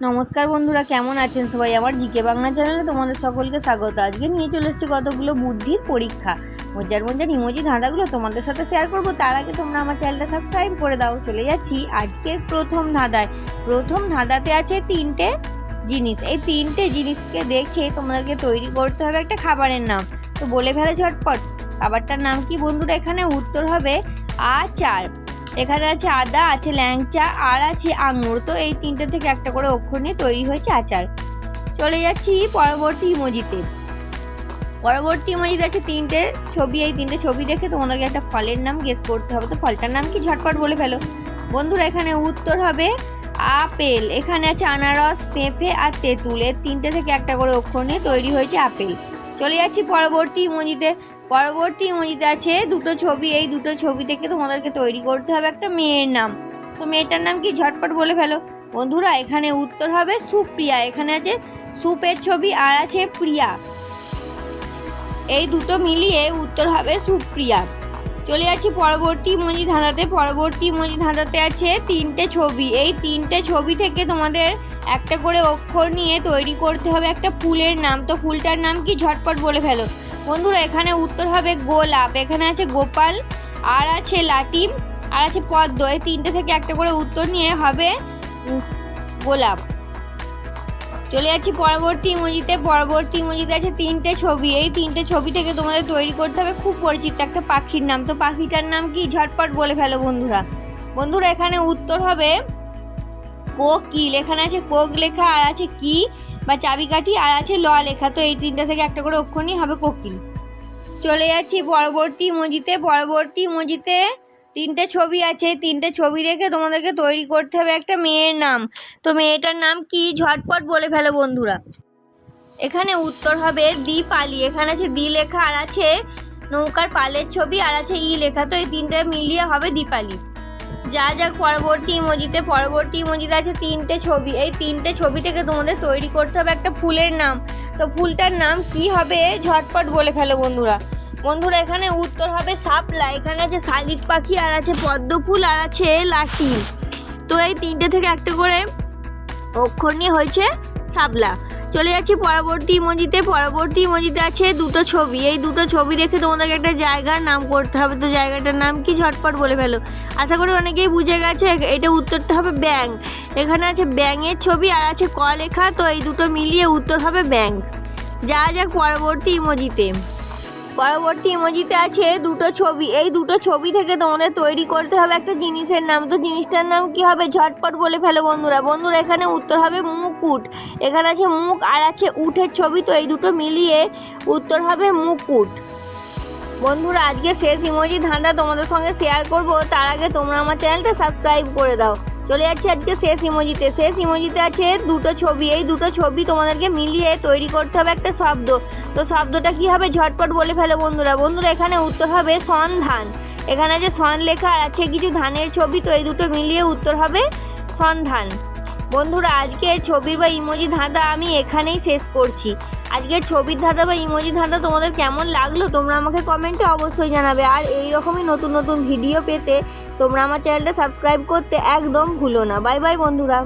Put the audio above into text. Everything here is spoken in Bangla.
নমস্কার বন্ধুরা, কেমন আছেন সবাই? আমার জিকে বাংলা চ্যানেলে তোমাদের সকলকে স্বাগত। আজকে নিয়ে চলে এসেছি কতগুলো বুদ্ধির পরীক্ষা। মজার মজার ইমোজি ধাঁধাগুলো তোমাদের সাথে শেয়ার করব। তার আগে তোমরা আমার চ্যানেলটা সাবস্ক্রাইব করে দাও। চলে যাচ্ছি আজকের প্রথম ধাঁধায়। প্রথম ধাঁধাতে আছে তিনটে জিনিস। এই তিনটে জিনিসকে দেখে তোমাদেরকে তৈরি করতে হবে একটা খাবারের নাম। তো বলে ফেলে ঝটপট। খাবারটার নাম কি বন্ধুরা? এখানে উত্তর হবে আচার। এখানে আছে আদা, আছে ল্যাংচা, আর আছে আঙুর। তো এই তিনটে থেকে একটা করে অক্ষর নিয়ে তৈরি হয়েছে আচার। চলে যাচ্ছি পরবর্তী ইমোজিতে। পরবর্তী ইমোজিতে আছে তিনটে ছবি। এই তিনটে ছবি দেখে তোমাদেরকে একটা ফলের নাম গেস করতে হবে। তো ফলটার নাম কি? ঝটপট বলে ফেলো। বন্ধুরা, এখানে উত্তর হবে আপেল। এখানে আছে আনারস, পেঁপে আর তেঁতুল। এর তিনটে থেকে একটা করে অক্ষর নিয়ে তৈরি হয়েছে আপেল। চলে যাচ্ছি পরবর্তী ইমোজিতে। পরবর্তী ইমোজিতে আছে, দুটো ছবি, এই দুটো ছবি থেকে তোমাদেরকে তৈরি করতে হবে একটা মেয়ের নাম। তো মেয়েটার নাম কি? ঝটপট বলে ফেলো। বন্ধুরা, এখানে উত্তর হবে সুপ্রিয়া, এখানে আছে সুপের ছবি আর আছে প্রিয়া। এই দুটো মিলিয়ে উত্তর হবে সুপ্রিয়া। চলে যাচ্ছি পরবর্তী মজি ধাঁধাতে। পরবর্তী মজি ধাঁধাতে আছে তিনটে ছবি। এই তিনটে ছবি থেকে তোমাদের একটা করে অক্ষর নিয়ে তৈরি করতে হবে একটা ফুলের নাম। তো ফুলটার নাম কি? ঝটপট বলে ফেলো। বন্ধুরা, এখানে উত্তর হবে গোলাপ, এখানে আছে গোপাল, আর আছে লাটিম, আর আছে পদ্ম। এই তিনটে থেকে একটা করে উত্তর নিয়ে হবে গোলাপ। চলে যাচ্ছি পরবর্তী ইমোজিতে। পরবর্তী ইমোজিতে আছে তিনটে ছবি। এই তিনটে ছবি থেকে তোমাদের তৈরি করতে হবে খুব পরিচিত একটা পাখির নাম। তো পাখিটার নাম কি? ঝটপট বলে ফেলো বন্ধুরা। বন্ধুরা, এখানে উত্তর হবে কোকিল। এখানে আছে কোক লেখা, আর আছে কি বা চাবিকাঠি, আর আছে ল লেখা। তো এই তিনটা থেকে একটা করে অক্ষর নিয়ে হবে কোকিল। চলে যাচ্ছি পরবর্তী মজিতে পরবর্তী মজিতে তিনটে ছবি আছে, তিনটে ছবি দেখে তোমাদেরকে তৈরি করতে হবে একটা মেয়ের নাম। তো মেয়েটার নাম কি? ঝটপট বলে ফেলো বন্ধুরা। এখানে উত্তর হবে দীপালি এখানে আছে দি লেখা, আর আছে নৌকার পালের ছবি, আর আছে ই লেখা। তো এই তিনটে মিলিয়ে হবে দীপালি যা যাক পরবর্তী ইমোজিতে পরবর্তী ইমোজিতে আছে তিনটে ছবি। এই তিনটে ছবি থেকে তোমাদের তৈরি করতে হবে একটা ফুলের নাম। তো ফুলটার নাম কি হবে? ঝটপট বলে ফেলো বন্ধুরা। বন্ধুরা, এখানে উত্তর হবে শাপলা, এখানে আছে শালিক পাখি, আর আছে পদ্ম ফুল আর আছে লাঠি তো এই তিনটে থেকে একটা করে অক্ষর নিয়ে হয়েছে শাপলা। চলে যাচ্ছি পরবর্তী ইমোজিতে পরবর্তী ইমোজিতে আছে দুটো ছবি। এই দুটো ছবি দেখে তোমাদেরকে একটা জায়গার নাম করতে হবে। তো জায়গাটার নাম কি ঝটপট বলে ফেলো। আশা করি অনেকেই বুঝে গেছে এটা উত্তরটা হবে ব্যাং এখানে আছে ব্যাঙের ছবি, আর আছে ক লেখা তো এই দুটো মিলিয়ে উত্তর হবে ব্যাং যা যাক পরবর্তী ইমোজিতে। পরবর্তী ইমোজিতে আছে দুটো ছবি। এই দুটো ছবি থেকে তোমাদের তৈরি করতে হবে একটা জিনিসের নাম। তো জিনিসটার নাম কি হবে? ঝটপট বলে ফেলো বন্ধুরা। বন্ধুরা, এখানে উত্তর হবে মুকুট এখানে আছে মুখ আর আছে উঠের ছবি। তো এই দুটো মিলিয়ে উত্তর হবে মুকুট বন্ধুরা, আজকে শেষ ইমোজি ধান্দা তোমাদের সঙ্গে শেয়ার করব। তার আগে তোমরা আমার চ্যানেলটা সাবস্ক্রাইব করে দাও। চলে যাচ্ছে আজকে শেষ ইমোজিতে। শেষ ইমোজিতে আছে দুটো ছবি। এই দুটো ছবি তোমাদেরকে মিলিয়ে তৈরি করতে হবে একটা শব্দ। তো শব্দটা কি হবে? ঝটপট বলে ফেলো বন্ধুরা। বন্ধুরা, এখানে উত্তর হবে সন্ধান এখানে যে সন লেখা আছে, কিছু ধানের ছবি, তো এই দুটো মিলিয়ে উত্তর হবে সন্ধান বন্ধুরা, আজকের ছবির বা ইমোজি ধাঁধা আমি এখানেই শেষ করছি। আজকের ছবির ধাঁধা বা ইমোজি ধাঁধা তোমাদের কেমন লাগল তোমরা আমাকে কমেন্টে অবশ্যই জানাবে। আর এই রকমই নতুন নতুন ভিডিও পেতে তোমরা আমার চ্যানেলটা সাবস্ক্রাইব করতে একদম ভুলো না। বাই বাই বন্ধুরা।